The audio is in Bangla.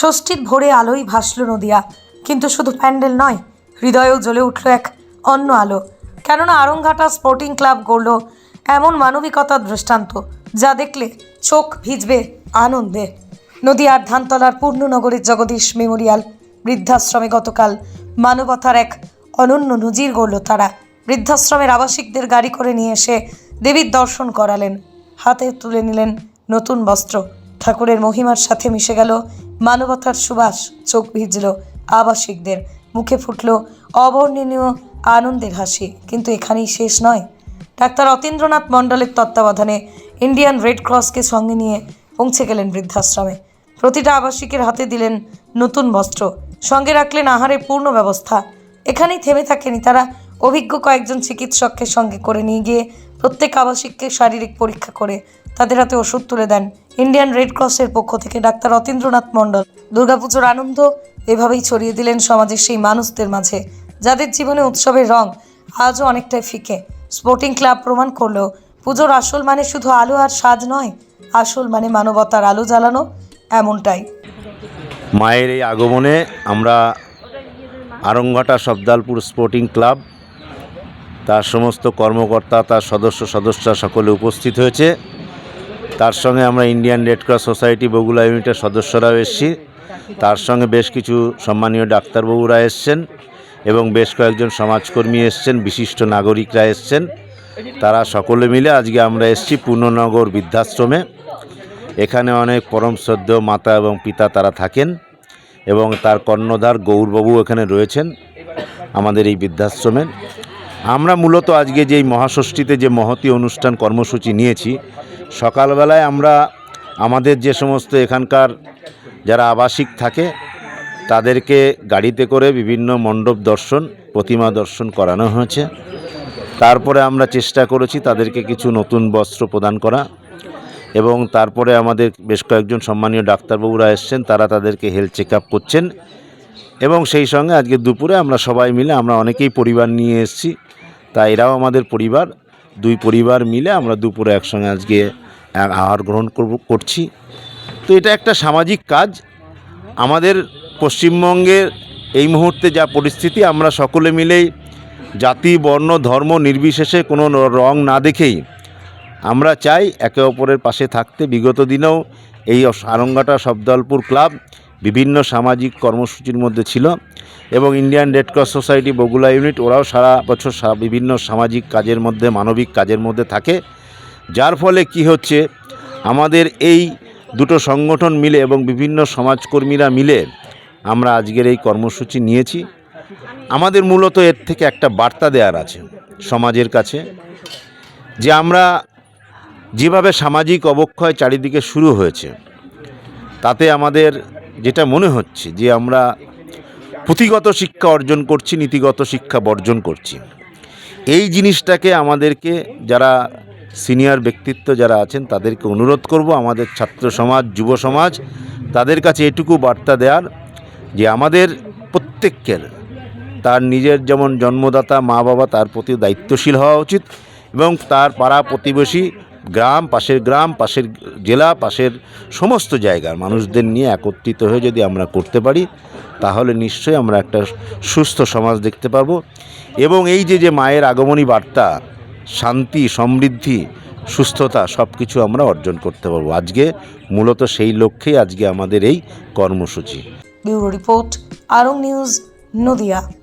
ষষ্ঠীর ভোরে আলোই ভাসল নদিয়া। কিন্তু শুধু প্যান্ডেল নয়, হৃদয়েও জ্বলে উঠল এক অন্য আলো। কেননা আরংঘাটা স্পোর্টিং ক্লাব গড়ল এমন মানবিকতার দৃষ্টান্ত, যা দেখলে চোখ ভিজবে আনন্দে। নদিয়ার ধানতলার পূর্ণনগরের জগদীশ মেমোরিয়াল বৃদ্ধাশ্রমে গতকাল মানবতার এক অনন্য নজির গড়ল তারা। বৃদ্ধাশ্রমের আবাসিকদের গাড়ি করে নিয়ে এসে দেবীর দর্শন করালেন। হাতে তুলে নিলেন নতুন বস্ত্র। ঠাকুরের মহিমার সাথে মিশে গেল মানবতার সুবাস চোখ ভিজল। আবাসিকদের মুখে ফুটল অবর্ণনীয় আনন্দের হাসি, কিন্তু এখানেই শেষ নয়। ডাক্তার অতীন্দ্রনাথ মণ্ডলের তত্ত্বাবধানে ইন্ডিয়ান রেড ক্রসকে সঙ্গে নিয়ে পৌঁছে গেলেন বৃদ্ধাশ্রমে। প্রতিটা আবাসিকের হাতে দিলেন নতুন বস্ত্র, সঙ্গে রাখলেন আহারের পূর্ণ ব্যবস্থা। এখানেই থেমে থাকেনি তারা। অভিজ্ঞ কয়েকজন চিকিৎসককে সঙ্গে করে নিয়ে গিয়ে প্রত্যেক আবাসিককে শারীরিক পরীক্ষা করে তাদের হাতে ওষুধ তুলে দেন ইন্ডিয়ান রেড ক্রসের পক্ষ থেকে ডাক্তার অতীন্দ্রনাথ মণ্ডল দুর্গাপুজোর আনন্দ এভাবেই ছড়িয়ে দিলেন সমাজের সেই মানুষদের মাঝে, যাদের জীবনে উৎসবের রং আজও অনেকটাই ফিকে। স্পোর্টিং ক্লাব প্রমাণ করল, পুজোর আসল মানে শুধু আলো আর সাজ নয়, আসল মানে মানবতার আলো জ্বালানো এমনটাই। মায়ের এই আগমনে আমরা আরংঘাটা সবদালপুর স্পোর্টিং ক্লাব, তার সমস্ত কর্মকর্তা, তার সদস্য, সদস্যরা সকলে উপস্থিত হয়েছে। তার সঙ্গে আমরা Indian Red Cross Society Bagula ইউনিটের সদস্যরাও এসেছি। তার সঙ্গে বেশ কিছু সম্মানীয় ডাক্তারবাবুরা এসছেন এবং বেশ কয়েকজন সমাজকর্মী এসছেন, বিশিষ্ট নাগরিকরা এসছেন। তারা সকলে মিলে আজকে আমরা এসছি পূর্ণনগর বৃদ্ধাশ্রমে। এখানে অনেক পরম শ্রদ্ধেয় মাতা এবং পিতা তারা থাকেন এবং তার কর্ণধার গৌরবাবু এখানে রয়েছেন আমাদের এই বৃদ্ধাশ্রমের আমরা মূলত আজকে যেই মহাষষ্ঠীতে যে মহতি অনুষ্ঠান কর্মসূচি নিয়েছি সকালবেলায় আমরা আমাদের যে সমস্ত এখানকার যারা আবাসিক থাকে, তাদেরকে গাড়িতে করে বিভিন্ন মণ্ডপ দর্শন, প্রতিমা দর্শন করানো হয়েছে। তারপরে আমরা চেষ্টা করেছি তাদেরকে কিছু নতুন বস্ত্র প্রদান করা এবং তারপরে আমাদের বেশ কয়েকজন সম্মানীয় ডাক্তারবাবুরা এসছেন, তারা তাদেরকে হেলথ চেক আপ করছেন এবং সেই সঙ্গে আজকে দুপুরে আমরা সবাই মিলে, আমরা অনেকেই পরিবার নিয়ে এসেছি, তা এরাও আমাদের পরিবার। দুই পরিবার মিলে আমরা দুপুরে একসঙ্গে আজকে আহার গ্রহণ করব করছি। তো এটা একটা সামাজিক কাজ। আমাদের পশ্চিমবঙ্গের এই মুহূর্তে যা পরিস্থিতি, আমরা সকলে মিলেই জাতি, বর্ণ, ধর্ম নির্বিশেষে কোনো রং না দেখেই আমরা চাই একে অপরের পাশে থাকতে। বিগত দিনেও এই আরঙ্গাটা শব্দলপুর ক্লাব বিভিন্ন সামাজিক কর্মসূচির মধ্যে ছিল এবং Indian Red Cross Society Bagula unit ওরাও সারা বছর বিভিন্ন সামাজিক কাজের মধ্যে, মানবিক কাজের মধ্যে থাকে। যার ফলে কি হচ্ছে, আমাদের এই দুটো সংগঠন মিলে এবং বিভিন্ন সমাজকর্মীরা মিলে আমরা আজকের এই কর্মসূচি নিয়েছি। আমাদের মূলত এর থেকে একটা বার্তা দেওয়ার আছে সমাজের কাছে, যে আমরা যেভাবে সামাজিক অবক্ষয় চারিদিকে শুরু হয়েছে, তাতে আমাদের যেটা মনে হচ্ছে যে আমরা পুঁথিগত শিক্ষা অর্জন করছি, নীতিগত শিক্ষা বর্জন করছি। এই জিনিসটাকে আমাদেরকে যারা সিনিয়র ব্যক্তিত্ব যারা আছেন, তাদেরকে অনুরোধ করব, আমাদের ছাত্র সমাজ, যুব সমাজ, তাদের কাছে এটুকু বার্তা দেওয়ার যে আমাদের প্রত্যেকের, তার নিজের যেমন জন্মদাতা মা বাবা তার প্রতি দায়িত্বশীল হওয়া উচিত এবং তার পাড়া প্রতিবেশী গ্রাম, পাশের গ্রাম, পাশের জেলা, পাশের সমস্ত জায়গার মানুষদের নিয়ে একত্রিত হয়ে যদি আমরা করতে পারি, তাহলে নিশ্চয়ই আমরা একটা সুস্থ সমাজ দেখতে পারব। এবং এই যে যে মায়ের আগমনী বার্তা, শান্তি, সমৃদ্ধি, সুস্থতা সব কিছু আমরা অর্জন করতে পারব। আজকে মূলত সেই লক্ষ্যেই আজকে আমাদের এই কর্মসূচি। Bureau report, Arong news, Nadia.